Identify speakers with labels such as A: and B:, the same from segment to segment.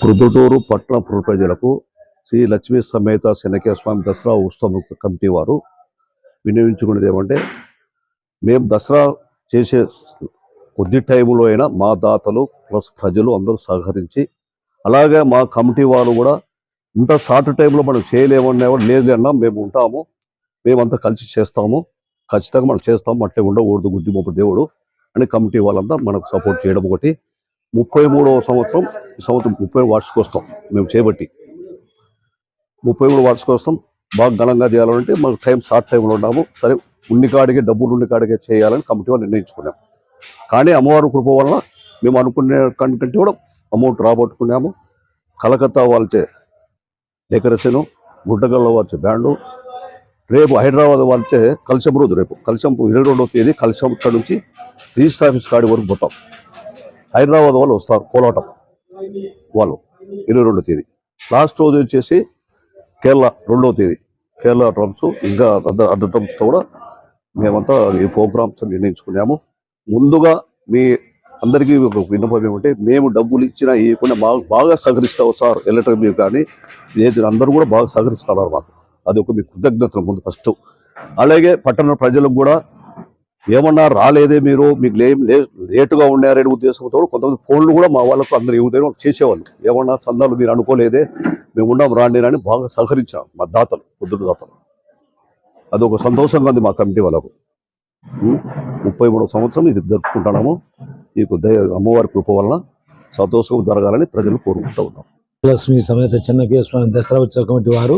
A: Proddatur పట్టణ ప్రజలకు శ్రీ లక్ష్మీ సమేత శనకేశ్వర స్వామి దసరా ఉత్సవ కమిటీ వారు వినియోగించుకునేది ఏమంటే మేము దసరా చేసే కొద్ది టైంలో అయినా మా దాతలు ప్లస్ ప్రజలు అందరూ సహకరించి అలాగే మా కమిటీ వారు కూడా ఇంత షార్ట్ టైంలో మనం చేయలేమన్నా కూడా లేదు అన్నా మేము ఉంటాము మేమంతా కలిసి చేస్తాము ఖచ్చితంగా మనం చేస్తాము అట్లే ఉండకూడదు గుడ్డి దేవుడు. అని కమిటీ వాళ్ళంతా మనకు సపోర్ట్ చేయడం ఒకటి. ముప్పై మూడవ సంవత్సరం ఈ సంవత్సరం ముప్పై వార్షికోత్సవం మేము చేపట్టి. ముప్పై మూడు వార్షికోత్సవం బాగా ఘనంగా చేయాలంటే మాకు టైం షార్ట్ టైంలో ఉన్నాము. సరే ఉన్ని కాడికి డబ్బులు ఉన్ని కాడికే చేయాలని కమిటీ వాళ్ళు నిర్ణయించుకున్నాం. కానీ అమ్మవారి కృప వలన మేము అనుకునే కంటే కూడా అమౌంట్ రాబట్టుకున్నాము. కలకత్తా వాళ్ళచే డెకరేషను గుడ్డగల్ల వాళ్ళచే బ్యాండు రేపు హైదరాబాద్ వాళ్ళచే కలశం రోజు రేపు. కలశం ఇరవై రెండవ తేదీ కలశం ఇక్కడ నుంచి రిజిస్టర్ ఆఫీస్ కాడి వరకు పోతాం. హైదరాబాద్ వాళ్ళు వస్తారు కోలాటం వాళ్ళు ఇరవై రెండో తేదీ. లాస్ట్ రోజు వచ్చేసి కేరళ రెండవ తేదీ. కేరళ డ్రమ్స్ ఇంకా అదర్ అదర్ డ్రమ్స్తో కూడా మేమంతా ఈ ప్రోగ్రామ్స్ నిర్ణయించుకున్నాము. ముందుగా మీ అందరికీ ఒక విన్నపం ఏమంటే మేము డబ్బులు ఇచ్చినా ఇవ్వకుండా బాగా బాగా సహకరిస్తావు సార్ ఎలక్ట్రిక్ మీరు కానీ ఏది అందరూ కూడా బాగా సహకరిస్తున్నారు మాకు. అది ఒక మీ కృతజ్ఞతలు ముందు ఫస్ట్ అలాగే పట్టణ ప్రజలకు కూడా ఏమన్నా రాలేదే మీరు మీకు లే లేటుగా ఉండారనే ఉద్దేశంతో కొంతమంది ఫోన్లు కూడా మా వాళ్ళకు అందరు ఏదైనా చేసేవాళ్ళు. ఏమన్నా చందాలు మీరు అనుకోలేదే మేము ఉన్నాం రాండి అని బాగా సహకరించాం మా దాతలు పొద్దున దాతలు. అది ఒక సంతోషంగా ఉంది మా కమిటీ వాళ్ళకు. ముప్పై మూడవ సంవత్సరం ఇది జరుపుకుంటున్నాము. ఈ దయ అమ్మవారి కృప వలన సంతోషం జరగాలని ప్రజలు కోరుకుంటూ ఉన్నాం.
B: లక్ష్మి సమేత చెన్నకేశ్వర దసరా ఉత్సవ కమిటీ వారు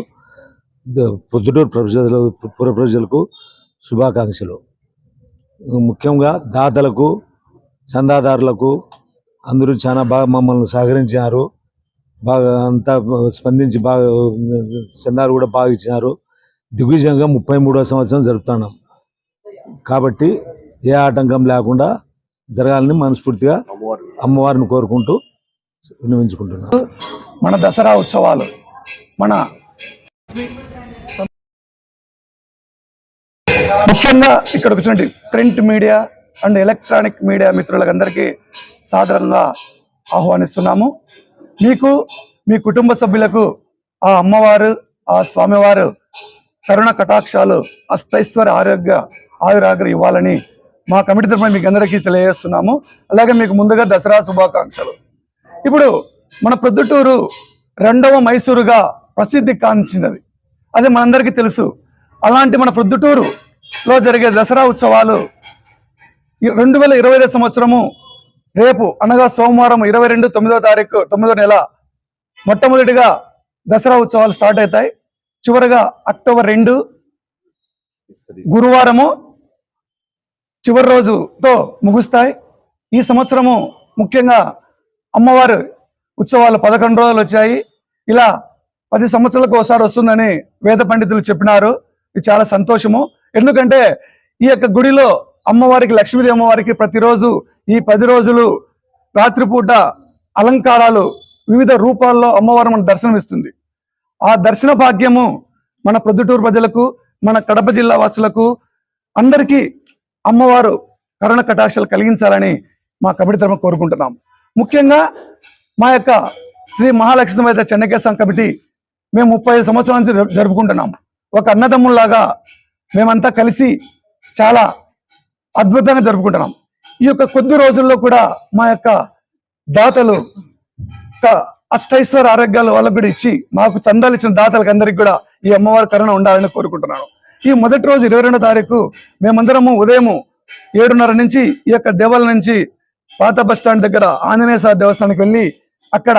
B: పొద్దుటూరు ప్రజలు పుర ప్రజలకు శుభాకాంక్షలు. ముఖ్యంగా దాతలకు చందాదారులకు అందరూ చాలా బాగా మమ్మల్ని సహకరించారు బాగా అంతా స్పందించి బాగా చందాలు కూడా బాగా ఇచ్చినారు. దిగ్విజయంగా ముప్పై మూడో సంవత్సరం జరుపుతున్నాం. కాబట్టి ఏ ఆటంకం లేకుండా జరగాలని మనస్ఫూర్తిగా అమ్మవారిని కోరుకుంటూ వినియోగించుకుంటున్నాం
C: మన దసరా ఉత్సవాలు మన ముఖ్యంగా ఇక్కడ వచ్చినటువంటి print media and electronic media మిత్రులందరికీ సాధారణంగా ఆహ్వానిస్తున్నాము. మీకు మీ కుటుంబ సభ్యులకు ఆ అమ్మవారు ఆ స్వామివారు కరుణ కటాక్షాలు అష్టైశ్వర ఆరోగ్య ఆయురాగ్ర ఇవ్వాలని మా కమిటీ తరఫున మీకు అందరికీ తెలియజేస్తున్నాము. అలాగే మీకు ముందుగా దసరా శుభాకాంక్షలు. ఇప్పుడు మన ప్రొద్దుటూరు రెండవ మైసూరుగా ప్రసిద్ధి కాంచినది. అది మనందరికీ తెలుసు. అలాంటి మన ప్రొద్దుటూరు లో జరిగే దసరా ఉత్సవాలు ఈ రెండు వేల ఇరవై ఐదు సంవత్సరము రేపు అనగా సోమవారం ఇరవై రెండు తొమ్మిదో తారీఖు తొమ్మిదో నెల మొట్టమొదటిగా దసరా ఉత్సవాలు స్టార్ట్ అవుతాయి. చివరగా అక్టోబర్ రెండు గురువారము చివరి రోజుతో ముగుస్తాయి. ఈ సంవత్సరము ముఖ్యంగా అమ్మవారు ఉత్సవాలు పదకొండు రోజులు వచ్చాయి. ఇలా పది సంవత్సరాలకు ఒకసారి వస్తుందని వేద పండితులు చెప్పినారు. ఇది చాలా సంతోషము. ఎందుకంటే ఈ యొక్క గుడిలో అమ్మవారికి లక్ష్మీదేవి అమ్మవారికి ప్రతిరోజు ఈ పది రోజులు రాత్రిపూట అలంకారాలు వివిధ రూపాల్లో అమ్మవారు మన దర్శనమిస్తుంది. ఆ దర్శన భాగ్యము మన ప్రొద్దుటూరు ప్రజలకు మన కడప జిల్లా వాసులకు అందరికీ అమ్మవారు కరుణ కటాక్షాలు కలిగించాలని మా కమిటీ తరఫున కోరుకుంటున్నాం. ముఖ్యంగా మా యొక్క శ్రీ మహాలక్ష్మి సమేత చెన్నకేశం కమిటీ మేము ముప్పై ఐదు సంవత్సరాల నుంచి జరుపుకుంటున్నాం. ఒక అన్నదమ్ముల్లాగా మేమంతా కలిసి చాలా అద్భుతంగా జరుపుకుంటున్నాం. ఈ యొక్క కొద్ది రోజుల్లో కూడా మా యొక్క దాతలు ఒక అష్టైశ్వర ఆరోగ్యాలు వాళ్ళకు కూడా ఇచ్చి మాకు చందాలు ఇచ్చిన దాతలకు అందరికి కూడా ఈ అమ్మవారి కరుణ ఉండాలని కోరుకుంటున్నాను. ఈ మొదటి రోజు ఇరవై రెండో తారీఖు మేమందరము ఉదయము ఏడున్నర నుంచి ఈ యొక్క దేవాలయం నుంచి పాత బస్ స్టాండ్ దగ్గర ఆంజనేయ స్వామి దేవస్థానానికి వెళ్ళి అక్కడ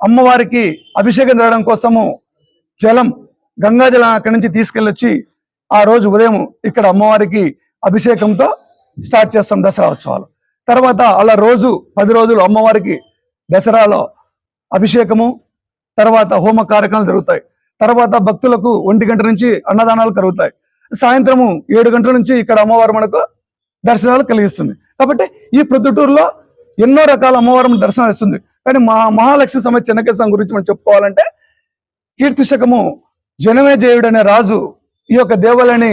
C: అమ్మవారికి అభిషేకం జరగడం కోసము జలం గంగా జలం అక్కడి నుంచి తీసుకెళ్ళొచ్చి ఆ రోజు ఉదయం ఇక్కడ అమ్మవారికి అభిషేకంతో స్టార్ట్ చేస్తాం దసరా ఉత్సవాలు. తర్వాత అలా రోజు పది రోజులు అమ్మవారికి దసరాలో అభిషేకము తర్వాత హోమ కార్యక్రమాలు జరుగుతాయి. తర్వాత భక్తులకు ఒంటి గంట నుంచి అన్నదానాలు కలుగుతాయి. సాయంత్రము ఏడు గంటల నుంచి ఇక్కడ అమ్మవారు మనకు దర్శనాలు కలిగిస్తుంది. కాబట్టి ఈ ప్రొద్దుటూరులో ఎన్నో రకాల అమ్మవారు దర్శనాలు ఇస్తుంది. కానీ మా మహాలక్ష్మి సమయ చెన్నకేశం గురించి మనం చెప్పుకోవాలంటే కీర్తిశకము జనమే జయుడు అనే రాజు ఈ యొక్క దేవాలయాన్ని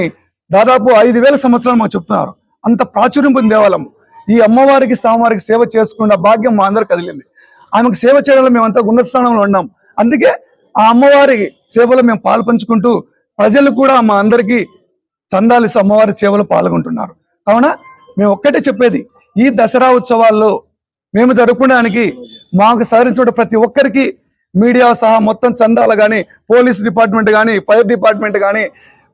C: దాదాపు ఐదు వేల సంవత్సరాలు మాకు చెప్తున్నారు. అంత ప్రాచుర్యం పొందిన దేవాలయం. ఈ అమ్మవారికి స్వామివారికి సేవ చేసుకున్న భాగ్యం మా అందరికి కదిలింది. ఆమెకు సేవ చేయడంలో మేము ఉన్నత స్థానంలో ఉన్నాం. అందుకే ఆ అమ్మవారి సేవలో మేము పాల్పంచుకుంటూ ప్రజలు కూడా మా అందరికీ చందాలు అమ్మవారి సేవలో పాల్గొంటున్నారు. కావున మేము ఒక్కటే చెప్పేది ఈ దసరా ఉత్సవాల్లో మేము జరుపుకోవడానికి మాకు సహరించిన ప్రతి ఒక్కరికి మీడియా సహా మొత్తం చందాలు కానీ పోలీస్ డిపార్ట్మెంట్ కానీ ఫైర్ డిపార్ట్మెంట్ కానీ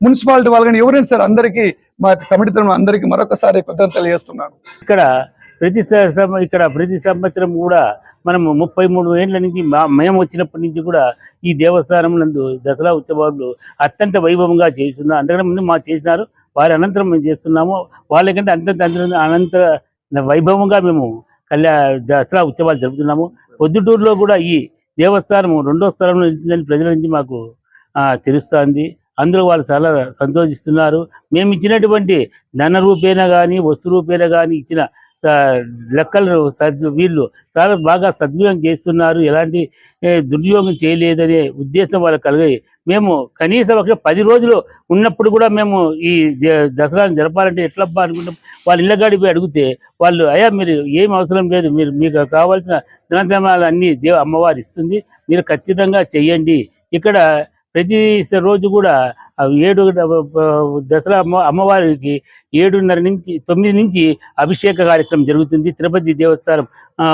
C: మున్సిపాలిటీ వాళ్ళు కానీ ఎవరైనా సరే అందరికీ మా కమిటీ తరఫున అందరికీ మరొకసారి కృతజ్ఞత తెలియజేస్తున్నాను.
D: ఇక్కడ ప్రతి సం- ఇక్కడ ప్రతి సంవత్సరం కూడా మనం ముప్పై మూడు ఏళ్ళ నుంచి మా- మేము వచ్చినప్పటి నుంచి కూడా ఈ దేవస్థానం నందు దసరా ఉత్సవాలు అత్యంత వైభవంగా చేస్తున్నాం. అంతకంటే ముందు మా చేసినారు వారి అనంతరం మేము చేస్తున్నాము. వాళ్ళకంటే అంతంత అంత అనంతర వైభవంగా మేము కళ్యా దసరా ఉత్సవాలు జరుపుతున్నాము. పొద్దుటూరులో కూడా ఈ దేవస్థానం రెండో స్థలంలో నిలిచిందని ప్రజల నుంచి మాకు తెలుస్తుంది. అందులో వాళ్ళు చాలా సంతోషిస్తున్నారు. మేము ఇచ్చినటువంటి ధన రూపేణ కానీ వస్తు రూపేణ కానీ ఇచ్చిన లెక్కలు వీళ్ళు చాలా బాగా సద్వినియోగం చేస్తున్నారు. ఎలాంటి ఏ, దుర్యోగం చేయలేదనే ఉద్దేశం వాళ్ళకి కలిగాయి మేము కనీసం ఒక పది రోజులు ఉన్నప్పుడు కూడా మేము ఈ ద- దసరాను జరపాలంటే ఎట్లబ్బా అనుకుంటాం? వాళ్ళ ఇళ్ళగాడి పోయి అడిగితే వాళ్ళు అయ్యా మీరు ఏం అవసరం లేదు. మీరు మీకు కావాల్సిన ధనధర్మాలు అన్ని దేవ అమ్మవారు ఇస్తుంది. మీరు ఖచ్చితంగా చెయ్యండి. ఇక్కడ ప్రతి రోజు కూడా ఏడు దసరా అమ్మ అమ్మవారికి ఏడున్నర నుంచి తొమ్మిది నుంచి అభిషేక కార్యక్రమం జరుగుతుంది. తిరుపతి దేవస్థానం ఆ,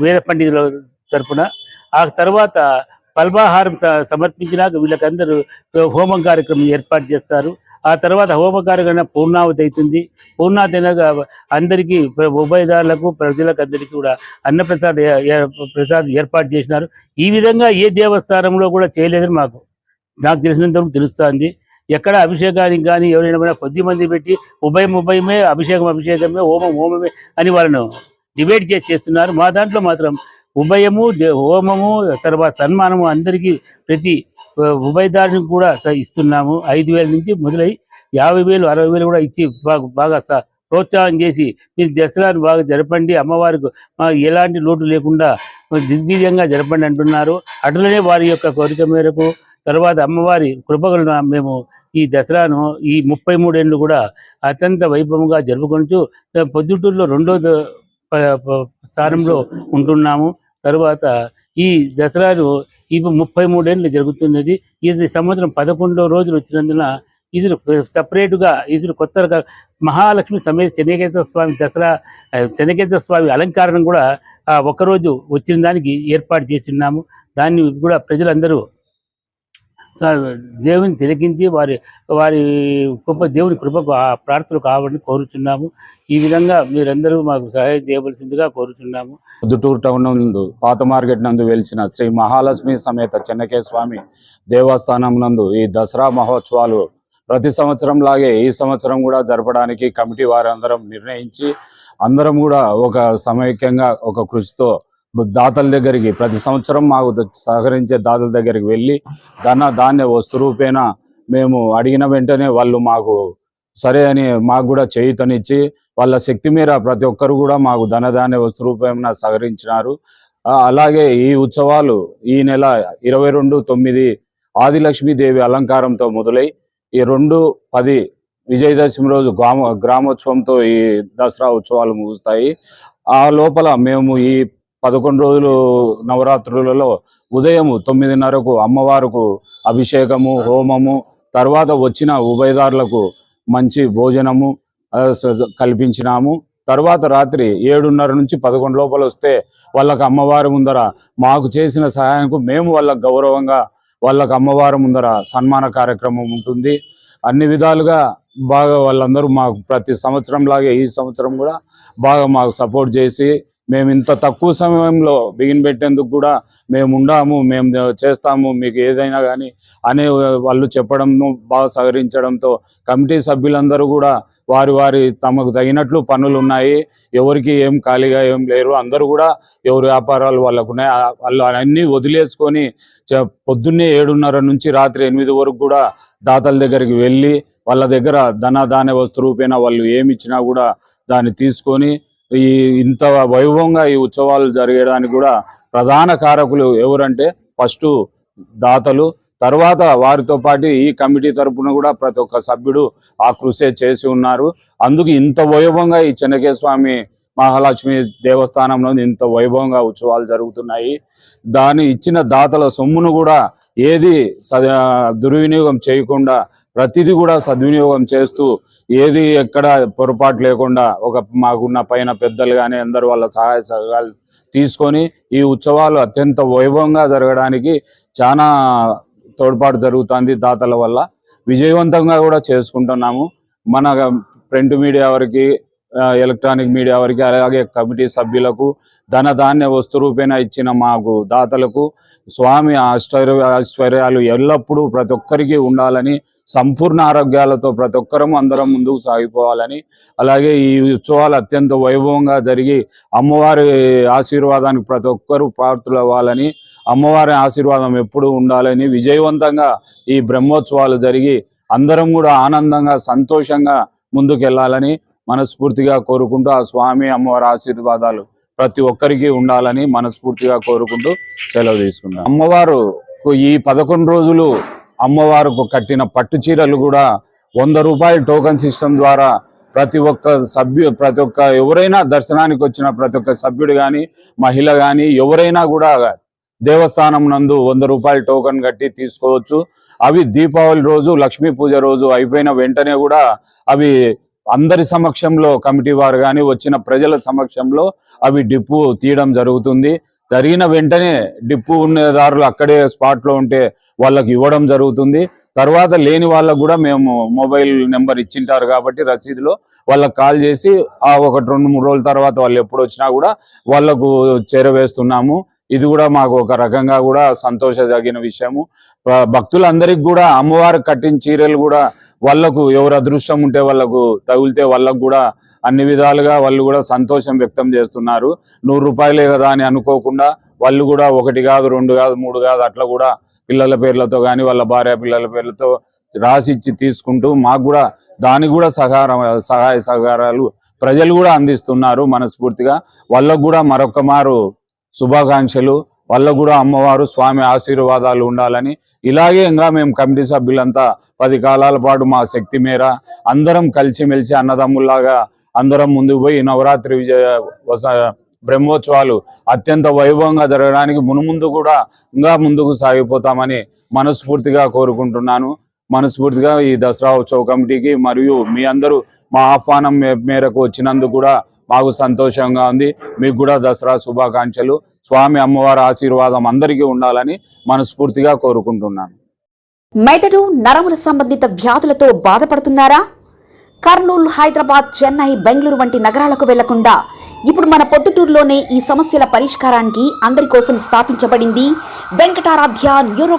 D: వేద పండితుల తరపున. ఆ తర్వాత పల్పాహారం స- సమర్పించినాక వీళ్ళకందరూ హోమం కార్యక్రమం ఏర్పాటు చేస్తారు. ఆ తర్వాత హోమ కార్యక్రమం పూర్ణావతి అవుతుంది. పూర్ణావతి అందరికీ ఉభయదారులకు ప్రజలకు అందరికీ కూడా అన్నప్రసాద్ ప్రసాద్ ఏర్పాటు చేసినారు. ఈ విధంగా ఏ దేవస్థానంలో కూడా చేయలేదని మాకు నాకు తెలిసినంతవరకు తెలుస్తుంది. ఎక్కడ అభిషేకానికి కానీ ఎవరైనా కొద్ది మంది పెట్టి ఉభయం ఉభయమే అభిషేకం అభిషేకమే హోమం హోమమే అని వాళ్ళను డిబేట్ చేసి చేస్తున్నారు. మా దాంట్లో మాత్రం ఉభయము దే- హోమము తర్వాత సన్మానము అందరికీ ప్రతి ఉభయదారునికి కూడా ఇస్తున్నాము. ఐదు వేల నుంచి మొదలై యాభై వేలు అరవై వేలు కూడా ఇచ్చి బాగా బాగా ప్రోత్సాహం చేసి మీరు దసరాను బాగా జరపండి. అమ్మవారికి ఎలాంటి లోటు లేకుండా దిగ్విజయంగా జరపండి అంటున్నారు. అటులనే వారి యొక్క కోరిక మేరకు తర్వాత అమ్మవారి కృపగలను మేము ఈ దసరాను ఈ ముప్పై మూడేళ్ళు కూడా అత్యంత వైభవంగా జరుపుకుంటూ పొద్దుటూరులో రెండో ప- స్థానంలో ఉంటున్నాము. తర్వాత ఈ దసరాను ఇవి ముప్పై మూడేళ్ళు జరుగుతున్నది. ఇది సంవత్సరం పదకొండో రోజులు వచ్చినందున ఇది సపరేట్గా ఇది కొత్త మహాలక్ష్మి సమేత చెన్నకేశ్వర స్వామి దసరా చెన్నకేశ్వర స్వామి అలంకారం కూడా ఒకరోజు వచ్చిన దానికి ఏర్పాటు చేసి ఉన్నాము. దాన్ని కూడా ప్రజలందరూ దేవుని తిలకించి వారి వారి గొప్ప దేవుని కృపకు ఆ ప్రార్థనలు కావాలని కోరుచున్నాము. ఈ విధంగా మీరందరూ మాకు సహాయం చేయవలసిందిగా కోరుచున్నాము.
E: పొద్దుటూరు టౌన్ నందు పాత మార్కెట్ నందు వెలిచిన శ్రీ మహాలక్ష్మి సమేత చెన్నకే స్వామి దేవస్థానం నందు ఈ దసరా మహోత్సవాలు ప్రతి సంవత్సరం లాగే ఈ సంవత్సరం కూడా జరపడానికి కమిటీ వారందరం నిర్ణయించి అందరం కూడా ఒక సమైక్యంగా ఒక కృషితో దాతల దగ్గరికి ప్రతి సంవత్సరం మాకు సహకరించే దాతల దగ్గరికి వెళ్ళి ధన ధాన్య వస్తు రూపేణ మేము అడిగిన వెంటనే వాళ్ళు మాకు సరే అని మాకు కూడా చేయుతనిచ్చి వాళ్ళ శక్తి మీద ప్రతి ఒక్కరు కూడా మాకు ధనధాన్య వస్తు రూపేణ సహకరించినారు. అలాగే ఈ ఉత్సవాలు ఈ నెల ఇరవై రెండు తొమ్మిది ఆదిలక్ష్మీదేవి అలంకారంతో మొదలై ఈ రెండు పది విజయదశమి రోజు గ్రామ గ్రామోత్సవంతో ఈ దసరా ఉత్సవాలు ముగుస్తాయి. ఆ లోపల మేము ఈ పదకొండు రోజులు నవరాత్రులలో ఉదయం తొమ్మిదిన్నరకు అమ్మవారుకు అభిషేకము హోమము తర్వాత వచ్చిన ఉభయదారులకు మంచి భోజనము కల్పించినాము. తర్వాత రాత్రి ఏడున్నర నుంచి పదకొండు లోపల వస్తే వాళ్ళకి అమ్మవారి ముందర మాకు చేసిన సహాయంకు మేము వాళ్ళకి గౌరవంగా వాళ్ళకి అమ్మవారి ముందర సన్మాన కార్యక్రమం ఉంటుంది. అన్ని విధాలుగా బాగా వాళ్ళందరూ మాకు ప్రతి సంవత్సరం లాగే ఈ సంవత్సరం కూడా బాగా మాకు సపోర్ట్ చేసి మేము ఇంత తక్కువ సమయంలో బిగిన్ పెట్టేందుకు కూడా మేము ఉండాము మేము చేస్తాము మీకు ఏదైనా కానీ అనే వాళ్ళు చెప్పడం బాగా సహకరించడంతో కమిటీ సభ్యులందరూ కూడా వారి వారి తమకు తగినట్లు పనులు ఉన్నాయి. ఎవరికి ఏం ఖాళీగా ఏం లేరు. అందరూ కూడా ఎవరి వ్యాపారాలు వాళ్ళకు ఉన్నాయి. వాళ్ళు అన్నీ వదిలేసుకొని పొద్దున్నే ఏడున్నర నుంచి రాత్రి ఎనిమిది వరకు కూడా దాతల దగ్గరికి వెళ్ళి వాళ్ళ దగ్గర ధన ధాన్య వస్తు రూపేణ వాళ్ళు ఏమి ఇచ్చినా కూడా దాన్ని తీసుకొని ఈ ఇంత వైభవంగా ఈ ఉత్సవాలు జరగడానికి కూడా ప్రధాన కారకులు ఎవరంటే ఫస్ట్ దాతలు. తర్వాత వారితో పాటు ఈ కమిటీ తరపున కూడా ప్రతి ఒక్క సభ్యుడు ఆ కృషి చేసి ఉన్నారు. అందుకు ఇంత వైభవంగా ఈ చెన్నకేశ్వర స్వామి మహాలక్ష్మి దేవస్థానంలో ఇంత వైభవంగా ఉత్సవాలు జరుగుతున్నాయి. దాని ఇచ్చిన దాతల సొమ్మును కూడా ఏది దుర్వినియోగం చేయకుండా ప్రతిదీ కూడా సద్వినియోగం చేస్తూ ఏది ఎక్కడ పొరపాటు లేకుండా ఒక మాకున్న పైన పెద్దలు కానీ అందరు వాళ్ళ సహాయ సహకారాలు తీసుకొని ఈ ఉత్సవాలు అత్యంత వైభవంగా జరగడానికి చాలా తోడ్పాటు జరుగుతుంది దాతల వల్ల. విజయవంతంగా కూడా చేసుకుంటున్నాము. మన ప్రింట్ మీడియా వారికి ఎలక్ట్రానిక్ మీడియా వారికి అలాగే కమిటీ సభ్యులకు ధనధాన్య వస్తు రూపేణ ఇచ్చిన మాకు దాతలకు స్వామి ఆశ్చర్య ఐశ్వర్యాలు ఎల్లప్పుడూ ప్రతి ఒక్కరికి ఉండాలని సంపూర్ణ ఆరోగ్యాలతో ప్రతి ఒక్కరము అందరం ముందుకు సాగిపోవాలని అలాగే ఈ ఉత్సవాలు అత్యంత వైభవంగా జరిగి అమ్మవారి ఆశీర్వాదానికి ప్రతి ఒక్కరూ పాత్రలు అవ్వాలని అమ్మవారి ఆశీర్వాదం ఎప్పుడూ ఉండాలని విజయవంతంగా ఈ బ్రహ్మోత్సవాలు జరిగి అందరం కూడా ఆనందంగా సంతోషంగా ముందుకెళ్ళాలని మనస్ఫూర్తిగా కోరుకుంటూ ఆ స్వామి అమ్మవారి ఆశీర్వాదాలు ప్రతి ఒక్కరికి ఉండాలని మనస్ఫూర్తిగా కోరుకుంటూ సెలవు తీసుకున్నాం అమ్మవారు ఈ పదకొండు రోజులు అమ్మవారికి కట్టిన పట్టు చీరలు కూడా వంద రూపాయల టోకన్ సిస్టమ్ ద్వారా ప్రతి ఒక్క సభ్యు ప్రతి ఒక్క ఎవరైనా దర్శనానికి వచ్చిన ప్రతి ఒక్క సభ్యుడు కానీ మహిళ కానీ ఎవరైనా కూడా దేవస్థానం నందు వంద రూపాయల టోకన్ కట్టి తీసుకోవచ్చు. అవి దీపావళి రోజు లక్ష్మీ పూజ రోజు అయిపోయిన వెంటనే కూడా అవి అందరి సమక్షంలో కమిటీ వారు కానీ వచ్చిన ప్రజల సమక్షంలో అవి డిప్పు తీయడం జరుగుతుంది. జరిగిన వెంటనే డిప్పు ఉన్నదారులు అక్కడే స్పాట్లో ఉంటే వాళ్ళకి ఇవ్వడం జరుగుతుంది. తర్వాత లేని వాళ్ళకు కూడా మేము మొబైల్ నెంబర్ ఇచ్చింటారు కాబట్టి రసీదులో వాళ్ళకి కాల్ చేసి ఆ ఒకటి రెండు మూడు రోజుల తర్వాత వాళ్ళు ఎప్పుడు వచ్చినా కూడా వాళ్ళకు చేరవేస్తున్నాము. ఇది కూడా మాకు ఒక రకంగా కూడా సంతోషదగిన విషయము. భక్తులందరికీ కూడా అమ్మవారు కట్టిన చీరలు కూడా వాళ్ళకు ఎవరు అదృష్టం ఉంటే వాళ్ళకు తగిలితే వాళ్ళకు కూడా అన్ని విధాలుగా వాళ్ళు కూడా సంతోషం వ్యక్తం చేస్తున్నారు. నూరు రూపాయలే కదా అని అనుకోకుండా వాళ్ళు కూడా ఒకటి కాదు రెండు కాదు మూడు కాదు అట్లా కూడా పిల్లల పేర్లతో కానీ వాళ్ళ భార్య పిల్లల పేర్లతో రాసిచ్చి తీసుకుంటూ మాకు కూడా దానికి కూడా సహకారం సహాయ సహకారాలు ప్రజలు కూడా అందిస్తున్నారు మనస్ఫూర్తిగా. వాళ్ళకు కూడా మరొక మారు శుభాకాంక్షలు. వాళ్ళ కూడా అమ్మవారు స్వామి ఆశీర్వాదాలు ఉండాలని ఇలాగే ఇంకా మేము కమిటీ సభ్యులంతా పది కాలాల పాటు మా శక్తి మేర అందరం కలిసిమెలిసి అన్నదమ్ముల్లాగా అందరం ముందుకు పోయి నవరాత్రి విజయ వస బ్రహ్మోత్సవాలు అత్యంత వైభవంగా జరగడానికి మునుముందు కూడా ఇంకా ముందుకు సాగిపోతామని మనస్ఫూర్తిగా కోరుకుంటున్నాను. మనస్ఫూర్తిగా ఈ దసరా ఉత్సవ కమిటీకి మరియు మీ అందరూ మా ఆహ్వానం మేరకు వచ్చినందుకు కూడా మాకు సంతోషంగా ఉంది. మీకు కూడా దసరా శుభాకాంక్షలు. స్వామి అమ్మవారి ఆశీర్వాదం అందరికీ ఉండాలని మనస్ఫూర్తిగా కోరుకుంటున్నాను.
F: మెదడు నరముల సంబంధిత వ్యాధులతో బాధపడుతున్నారా? కర్నూలు హైదరాబాద్ చెన్నై బెంగళూరు వంటి నగరాలకు వెళ్ళకుండా ఇప్పుడు మన పొద్దుటూరులోనే ఈ సమస్యల పరిష్కారానికి అందరి కోసం స్థాపించబడింది వెంకటారాధ్య న్యూరో